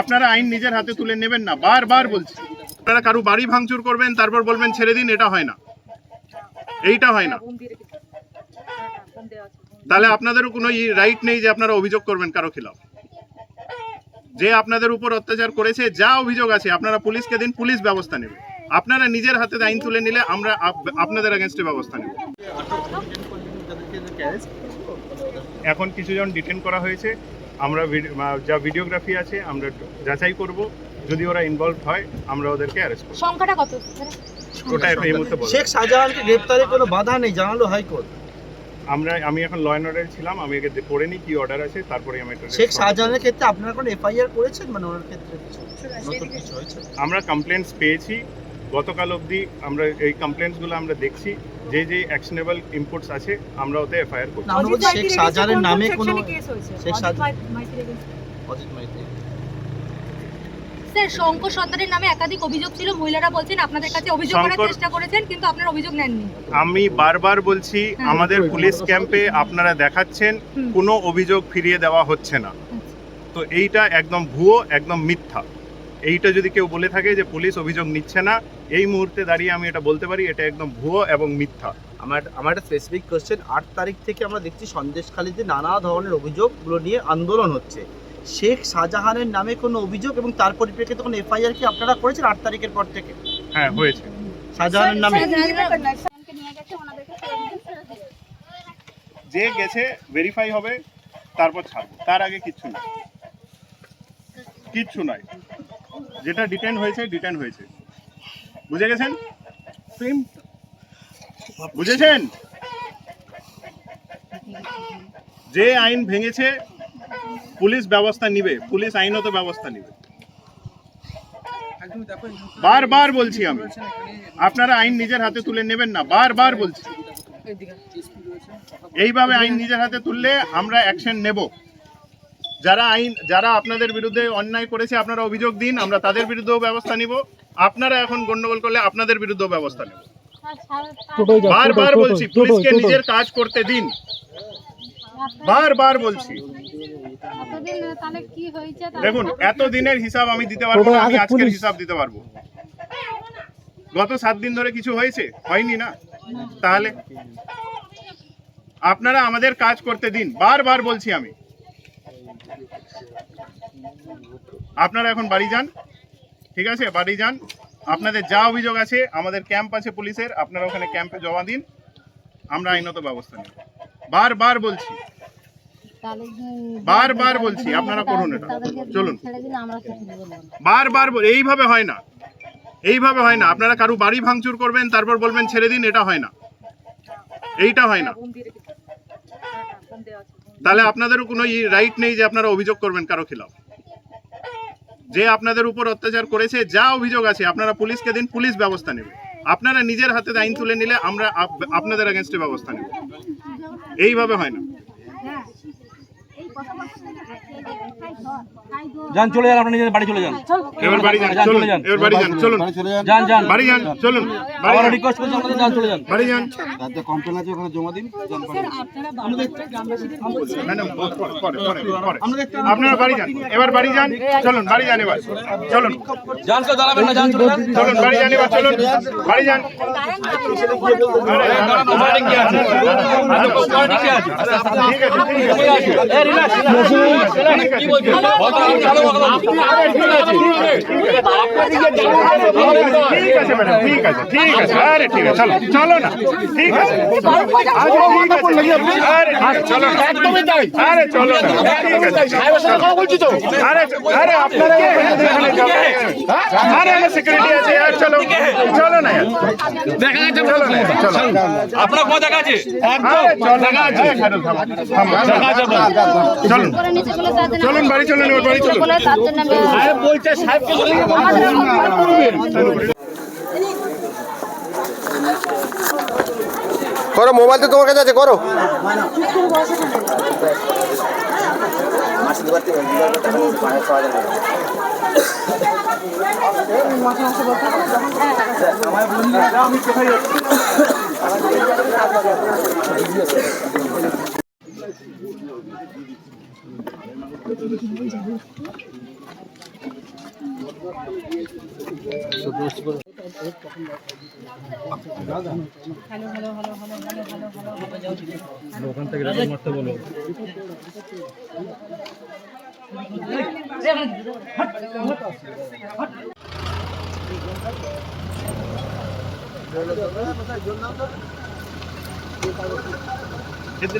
আপনারা আইন নিজের হাতে তুলে নেবেন না, বারবার বলছি। আপনারা কারও বাড়ি ভাঙচুর করবেন, তারপর বলবেন ছেড়ে দিন, এটা হয় না। এইটা হয় না। তাহলে আপনাদেরও কোনো রাইট নেই যে আপনারা অভিযোগ করবেন কারও খিলাফ। যে আপনাদের উপর অত্যাচার করেছে, যা অভিযোগ আছে, আপনারা পুলিশকে দিন, পুলিশ ব্যবস্থা নেবে। আপনারা নিজের হাতে আইন তুলে নিলে আমরা আপনাদের এগেনস্টে ব্যবস্থা নেব। এখন কিছুজন ডিটেন করা হয়েছে। আমরা যা ভিডিওগ্রাফি আছে আমরা যাচাই করব। যদি ওরা ইনভলভ হয় আমরা ওদেরকে অ্যারেস্ট করব। সংখ্যাটা কত? ওটা এই মুহূর্তে বলব শেখ শাহজাহানকে গ্রেপ্তারে কোনো বাধা নেই জানালো হাইকোর্ট। আমরা আমি এখন ল অ্যান্ড অর্ডার ছিলাম আমি একে পড়ে নিই কি অর্ডার আছে তারপরে আমি একটা শেখ শাহজাহানের ক্ষেত্রে আপনারা কোনো এফআইআর করেছেন? মানে ওনার ক্ষেত্রে কিছু নতুন কিছু হয়েছে? আমরা কমপ্লেন্টস পেয়েছি গতকাল অবধি আমরা এই কমপ্লেন্টসগুলো আমরা দেখছি। যে যে অ্যাকশনেবল ইনপুটস আছে আমরা ওতে এফআইআর করছি। শেখ শাহজাহানের নামে কোনো শেখ শাহজাহান অজিত মাইতি স্যার শঙ্কর সর্দারের নামে একাধিক অভিযোগ ছিল মহিলারা বলছেন আপনাদের কাছে অভিযোগ করার চেষ্টা করেছেন কিন্তু আপনার অভিযোগ নেননি। আমি বারবার বলছি। আমাদের পুলিশ ক্যাম্পে আপনারা দেখাচ্ছেন কোনো অভিযোগ ফিরিয়ে দেওয়া হচ্ছে না। তো এইটা একদম ভুয়ো একদম মিথ্যা। এইটা যদি কেউ বলে থাকে যে পুলিশ অভিযোগ নিচ্ছে না এই মুহূর্তে দাঁড়িয়ে আমি এটা বলতে পারি এটা একদম ভুয়ো এবং মিথ্যা। আমার আমার একটা স্পেসিফিক কোয়েশ্চেন আট তারিখ থেকে আমরা দেখছি সন্দেশখালীতে নানা ধরনের অভিযোগগুলো নিয়ে আন্দোলন হচ্ছে। শেখ শাহজাহানের নামে কোনো অভিযোগ এবং তার পরিপ্রেক্ষিতে কোনো এফআইআর কি আপনারা করেছেন আট তারিখের পর থেকে? হ্যাঁ হয়েছে। শাহজাহানের নামে। যে গেছে ভেরিফাই হবে তারপর ছাড়বো। তার আগে কিচ্ছু নয় কিচ্ছু নয় যেটা ডিটেন হয়েছে ডিটেন হয়েছে। বুঝে গেছেন? বুঝেছেন? যে আইন ভেঙেছে পুলিশ ব্যবস্থা নিবে পুলিশ আইনত ব্যবস্থা নিবে। বারবার বলছি আমি। আপনারা আইন নিজের হাতে তুলে নেবেন না বারবার বলছি। এইভাবে আইন নিজের হাতে তুললে আমরা অ্যাকশন নেব। যারা আইন যারা আপনাদের বিরুদ্ধে অন্যায় করেছে আপনারা অভিযোগ দিন আমরা তাদের বিরুদ্ধেও ব্যবস্থা নিব। আপনারা এখন গন্ডগোল করলে আপনাদের বিরুদ্ধেও ব্যবস্থা নেব। বারবার বলছি পুলিশকে নিজের কাজ করতে দিন। বারবার বলছি। দেখুন এত দিনের হিসাব আমি দিতে পারব না আমি আজকের হিসাব দিতে পারব। গত সাত দিন ধরে কিছু হয়েছে? হয়নি না? তাহলে আপনারা আমাদের কাজ করতে দিন। বারবার বলছি আমি। আপনারা এখন বাড়ি যান, ঠিক আছে? বাড়ি যান। আপনাদের যা অভিযোগ আছে, আমাদের ক্যাম্প আছে পুলিশের, আপনারা ওখানে ক্যাম্পে জমা দিন। আমরা আইনত ব্যবস্থা নেব। বারবার বলছি। বারবার বলছি, আপনারা করুন এটা। চলুন। বারবার এইভাবে হয় না। এইভাবে হয় না। আপনারা কারও বাড়ি ভাঙচুর করবেন, তারপর বলবেন ছেড়ে দিন, এটা হয় না। এইটা হয় না। তাহলে আপনাদেরও কোনো রাইট নেই যে আপনারা অভিযোগ করবেন কারও খিলাফ। যে আপনাদের উপর অত্যাচার করেছে, যা অভিযোগ আছে, আপনারা পুলিশকে দিন, পুলিশ ব্যবস্থা নেবে। আপনারা নিজের হাতে আইন তুলে নিলে আমরা আপ- আপনাদের অ্যাগেনস্টে ব্যবস্থা নেব। এইভাবে হয় না। যান চলে যান আপনি নিজের বাড়ি চলে যান এবার বাড়ি যান চলুন এবার বাড়ি যান চলুন যান যান বাড়ি যান চলুন বাড়ি আবার যান রিকোয়েস্ট করছি আপনাদের যান চলে যান বাড়ি যান যাতে কমপ্লেন আছে ওখানে জমা দিন পরে আপনারা বাড়ি যান এবার বাড়ি যান চলুন বাড়ি যান এবার চলুন যান কেউ দাঁড়াবেন না যান চলে যান চলুন বাড়ি যান এবার চলুন বাড়ি যান ঠিক আছে ঠিক আছে আরে ঠিক আছে চলো চলো না ঠিক আছে আরে চলো সিকিউরিটি আছে আর চলো চলো না দেখা চলো না চলো আছে চলুন বাড়ি চলেন ওর বাড়ি চলেন সাহেব বলছে সাহেবকে করো মোবাইল তো তোমার কাছে আছে করো। ওখান থেকে মারতে বলো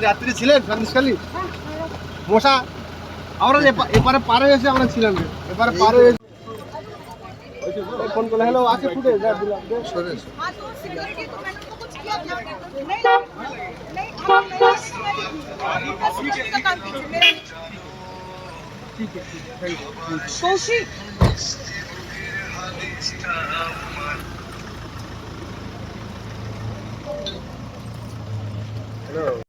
রাত্রি ছিলেন সন্দেশখালী মশা? আমরা এপা- এপারে পারে এসে আমরা ছিলাম। এপারে পারে এসে ফোন করলে হ্যালো আছে ফুটে সরে। हाँ